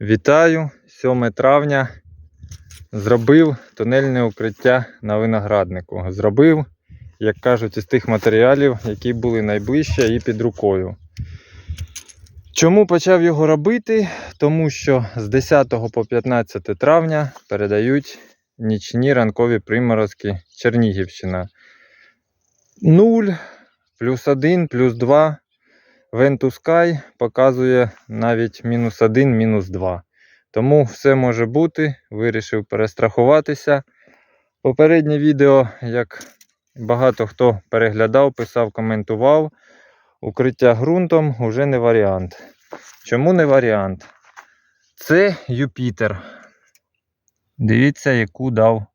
Вітаю! 7 травня. Зробив тунельне укриття на винограднику. Зробив, як кажуть, із тих матеріалів, які були найближче і під рукою. Чому почав його робити? Тому що з 10 по 15 травня передають нічні ранкові приморозки Чернігівщина. 0, плюс 1, плюс 2. Sky показує навіть мінус 1, мінус 2. Тому все може бути. Вирішив перестрахуватися. Попереднє відео, як багато хто переглядав, писав, коментував. Укриття ґрунтом вже не варіант. Чому не варіант? Це Юпітер. Дивіться, яку дав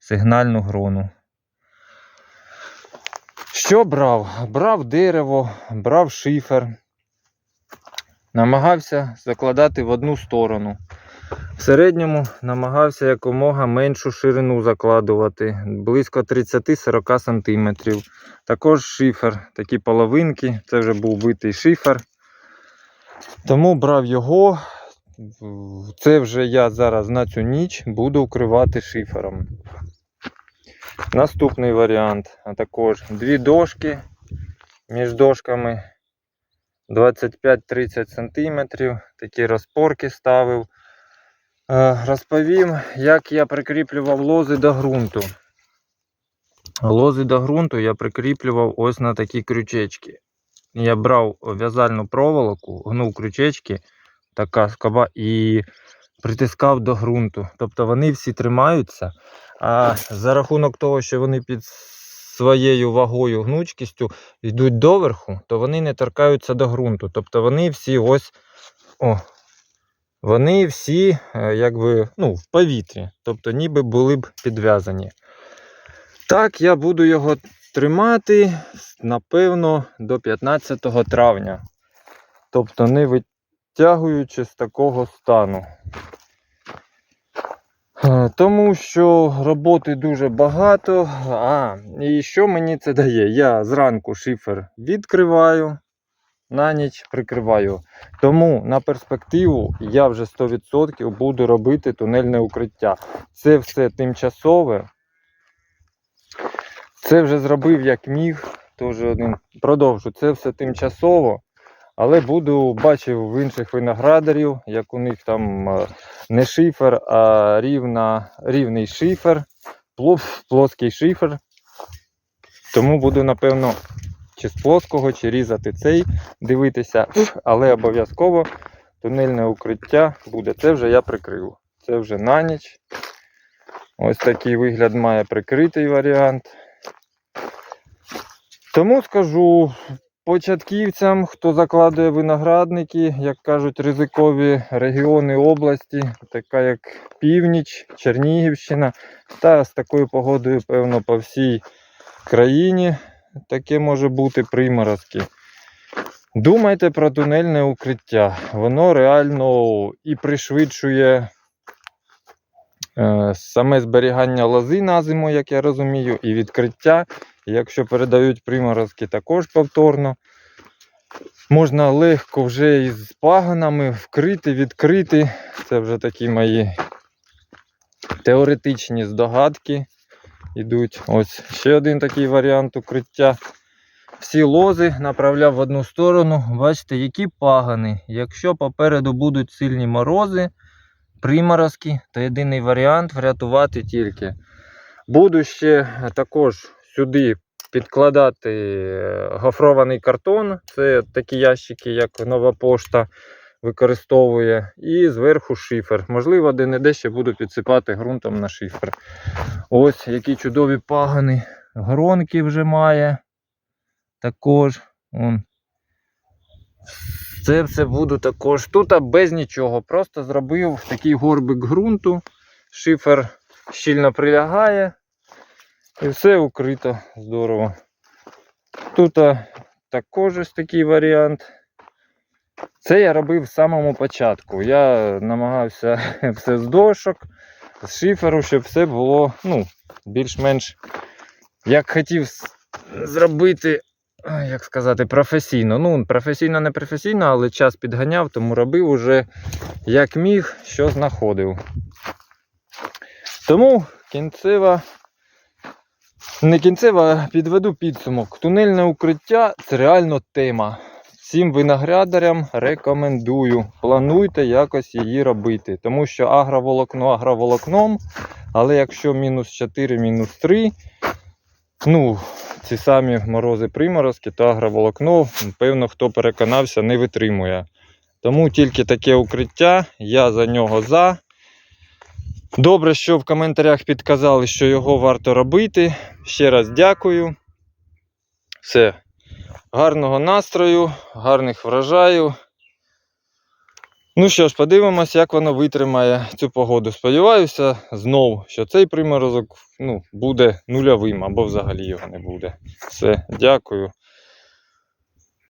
сигнальну грону. Що брав? Брав дерево, брав шифер. Намагався закладати в одну сторону. В середньому намагався якомога меншу ширину закладувати, близько 30-40 см. Також шифер, такі половинки, це вже був битий шифер. Тому брав його. Це вже я зараз на цю ніч буду укривати шифером. Наступний варіант, а також дві дошки між дошками 25-30 см. Такі розпорки ставив. Е, Розповім, як я прикріплював лози до ґрунту. Лози до ґрунту я прикріплював ось на такі крючечки. Я брав в'язальну проволоку, гнув крючечки, така скоба, і притискав до ґрунту. Тобто вони всі тримаються. А за рахунок того, що вони під своєю вагою, гнучкістю йдуть доверху, то вони не торкаються до ґрунту. Тобто вони всі ось о, вони всі е, якби ну, в повітрі, тобто ніби були б підв'язані. Так, я буду його тримати, напевно, до 15 травня. Тобто не витягуючи з такого стану. Е, Тому що роботи дуже багато. А, і що мені це дає? Я зранку шифер відкриваю, на ніч прикриваю. Тому на перспективу я вже 100% буду робити тунельне укриття. Це все тимчасове. Це вже зробив як міг. Тож один продовжу. Це все тимчасово. Але буду бачив в інших виноградарів, як у них там е, не шифер, а рівна, рівний шифер, плоский шифер. Тому буду, напевно, чи з плоского, чи різати цей, дивитися, але обов'язково тунельне укриття буде. Це вже я прикрив. Це вже на ніч. Ось такий вигляд має прикритий варіант. Тому скажу початківцям, хто закладує виноградники, як кажуть, ризикові регіони області, така як північ, Чернігівщина, та з такою погодою, певно, по всій країні таке може бути приморозки. Думайте про тунельне укриття. Воно реально і пришвидшує е, саме зберігання лози на зиму, як я розумію, і відкриття. Якщо передають приморозки також повторно, можна легко вже із паганами вкрити, відкрити. Це вже такі мої теоретичні здогадки йдуть. Ось ще один такий варіант укриття. Всі лози направляв в одну сторону. Бачите, які пагани. Якщо попереду будуть сильні морози, приморозки, то єдиний варіант врятувати тільки. Буду ще також сюди підкладати е, гофрований картон. Це такі ящики, як нова пошта використовує. І зверху шифер. Можливо, де-не-де ще буду підсипати ґрунтом на шифер. Ось які чудові пагани. Гронки вже має. Також. Вон. Це все буду також. Тут без нічого. Просто зробив такий горбик ґрунту. Шифер щільно прилягає. І все укрито здорово. Тут також ось такий варіант. Це я робив з самому початку. Я намагався все з дошок, з шиферу, щоб все було ну, більш-менш як хотів зробити, як сказати, професійно. Ну, професійно, не професійно, але час підганяв, тому робив уже як міг, що знаходив. Тому кінцева, не кінцева, підведу підсумок. Тунельне укриття це реально тема. Всім виноградарям рекомендую. Плануйте якось її робити. Тому що агроволокно агроволокном, але якщо мінус 4, мінус 3, ну, ці самі морози приморозки, то агроволокно, певно, хто переконався, не витримує. Тому тільки таке укриття, я за нього за. Добре, що в коментарях підказали, що його варто робити. Ще раз дякую. Все. Гарного настрою, гарних врожаю. Ну що ж, подивимось, як воно витримає цю погоду. Сподіваюся, знов, що цей приморозок ну, буде нульовим або взагалі його не буде. Все, дякую.